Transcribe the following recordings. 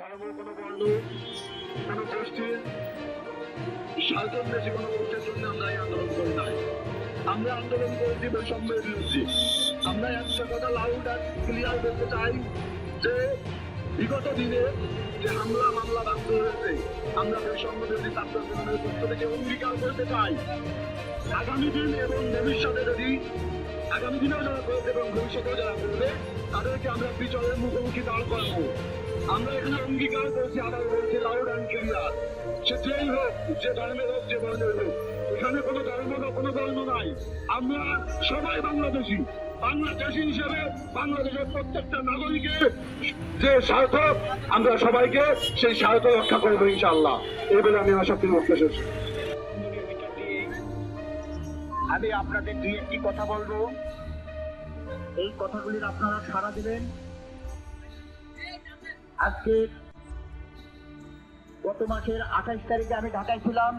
আমরা আন্দোলন আমরা আন্দোলন করেছি বৈষম্যের বিরুদ্ধে। আমরা একটা কথা লাউড আর ক্লিয়ার করতে চাই যে, বিগত দিনে যে হামলা, মামলা বাধ্য হয়েছে, আমরা বৈষম্য বিরোধী ছাত্র আন্দোলনের পক্ষ থেকে অঙ্গীকার করতে চাই। আগামী দিন এবং ভবিষ্যতে যদি, আগামী দিনেও যারা করবে এবং ভবিষ্যতেও যারা করবে, তাদেরকে আমরা বিজয়ের মুখোমুখি দাঁড় করাবো। আমরা এখানে অঙ্গীকার করছি আবার বলছি লাউড অ্যান্ড ক্লিয়ার। সে যেই হোক, যে ধর্মের হোক, যে বর্ণের হোক, এখানে কোনো ধর্ম বা কোনো ধর্ম নাই। আমরা সবাই বাংলাদেশি। বাংলাদেশি হিসেবে বাংলাদেশের প্রত্যেকটা নাগরিকের যে স্বার্থ, আমরা সবাইকে সেই স্বার্থ রক্ষা করব ইনশাআল্লাহ। এই বলে আমি আশা করি বক্তব্য শেষ। আমি আপনাদের দুই একটি কথা বলব। এই কথাগুলির আপনারা সারা দিবেন। আজকে গত মাসের আঠাইশ তারিখে আমি ঢাকায় ছিলাম।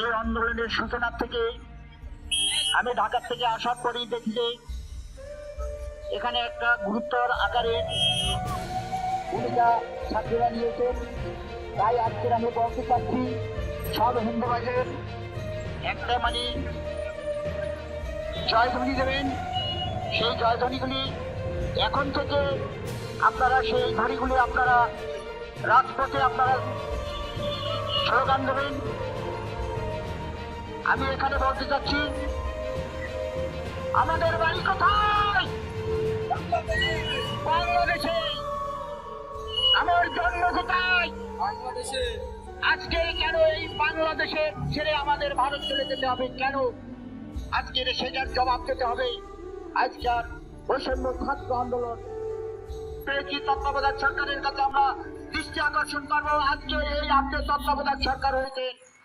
এই আন্দোলনের সূচনার থেকে আমি ঢাকার থেকে আসার পরেই দেখি যে এখানে একটা গুরুত্বর আকারে ভূমিকা ছাত্রীরা নিয়েছেন। তাই আজকের আমি বলতে চাচ্ছি সব হিন্দুবাজের একটা মানে জয়ধ্বনি দেবেন। সেই জয়ধ্বনিগুলি এখন থেকে আপনারা সেই ধ্বনিগুলি আপনারা রাজপথে আপনারা স্লোগান দেবেন। আমি এখানে বলতে চাচ্ছি আমাদের বাড়ি কোথায়? বাংলাদেশে। আমার জন্ম কোথায়? বাংলাদেশে। আজকে কেন এই বাংলাদেশে ছেড়ে আমাদের ভারত চলে যেতে হবে? কেন আজকের সেটার জবাব দিতে হবে? আজকাল বৈষম্য ছাত্র আন্দোলন পেয়েছি তত্ত্বাবধায়ক সরকারের কাছে আমরা দৃষ্টি আকর্ষণ করব। আজকে এই আপনার তত্ত্বাবধায়ক সরকার হয়েছে।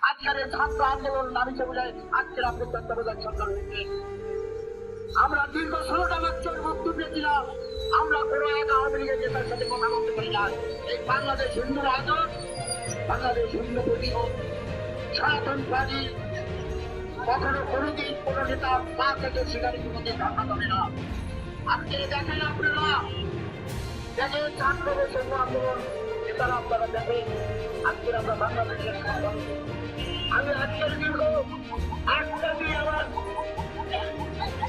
আজকের এই ছাত্র আন্দোলন নামিছে বলে আজকের আপনার তত্ত্বাবধায়ক সরকার হয়েছে। আমরা দীর্ঘ ষোলোটা বছর বক্তব্য দিলাম আমরা কোনো এক আওয়ামী লীগের নেতার সাথে কথা বলতে পারি না। এই বাংলাদেশ হিন্দু রাজক বাংলাদেশ হিন্দু প্রতিরোধ সনাতনবাদী কখনো কোনোদিন কোনো নেতা পা থেকে ধারণা করে না। আজকে দেখেন আপনারা দেখেন ছাত্র বৈষম্য আন্দোলন নেতারা আপনারা দেখেন আমরা। আমি আজকের দীর্ঘ আটটা দিয়ে আমার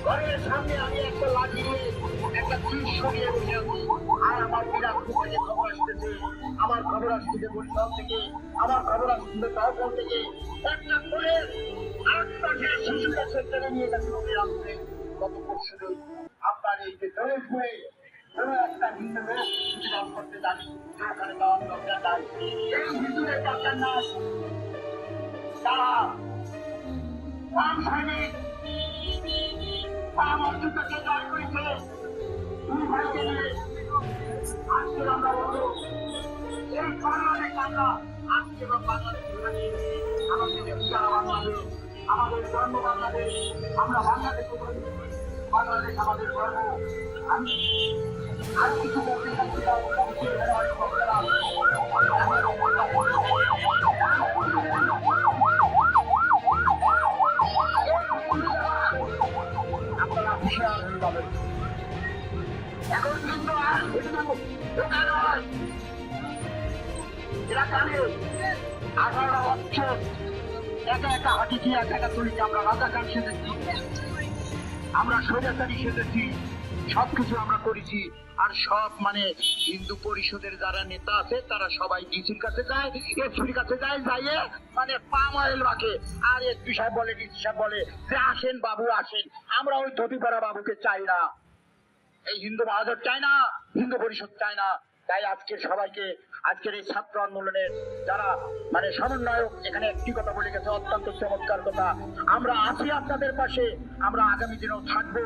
ঘরের সামনে আমি একটা লাঠি একটা তীর সরিয়ে আর আমার বিরাটপুর থেকে খবর আসতেছে, আমার থেকে, আমার খবর আসতেছে তহপল থেকে একটা শিশুকে সেন্টারে নিয়ে গেছে আসছে আপনার এই যে দলের একটা লোক প্রতিবাদ করতে জানি ওখানে যাওয়ার দরকার নাই এই হিন্দুদের তারা আমাদের আমাদের ধর্ম বাংলাদেশ আমরা বাংলাদেশ বাংলাদেশ আমাদের ধর্ম আমি আঠারোটা বছর একা একা হাঁটিছি একা একা চলেছি আমরা রাজাকার সেজেছি আমরা স্বৈরাচারী সেজেছি। সবকিছু আমরা করেছি। আর সব মানে হিন্দু পরিষদের যারা নেতা আছে, তারা সবাই ডিসির কাছে যায় এসপির কাছে যায়, যাইয়ে মানে পাম অয়েল মাখে। আর এসপি সাহেব বলে, ডিসি সাহেব বলে যে আসেন বাবু, আসেন। আমরা ওই ধতিপাড়া বাবুকে চাই না। এই হিন্দু মহাজোট চায় না, হিন্দু পরিষদ চায় না। তাই আজকে সবাইকে আজকের এই ছাত্র আন্দোলনের যারা মানে সমন্বয়ক, এখানে একটি কথা বলে গেছে, অত্যন্ত চমৎকার কথা। আমরা আছি আপনাদের পাশে, আমরা আগামী দিনেও থাকব।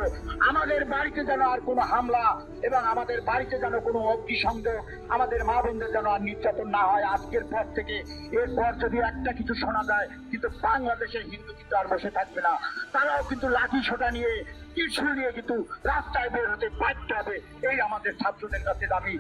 আমাদের বাড়িতে যেন আর কোনো হামলা এবং আমাদের বাড়িতে যেন কোনো অগ্নিসংযোগ, আমাদের মা বোনদের যেন আর নির্যাতন না হয়, আজকের পর থেকে, এরপর যদি একটা কিছু শোনা যায়, কিন্তু বাংলাদেশের হিন্দু কিন্তু আর বসে থাকবে না। তারাও কিন্তু লাঠি ছোটা নিয়ে ত্রিশূল নিয়ে কিন্তু রাস্তায় বের হতে বাধ্য হবে। এই আমাদের ছাত্রদের কাছে দাবি।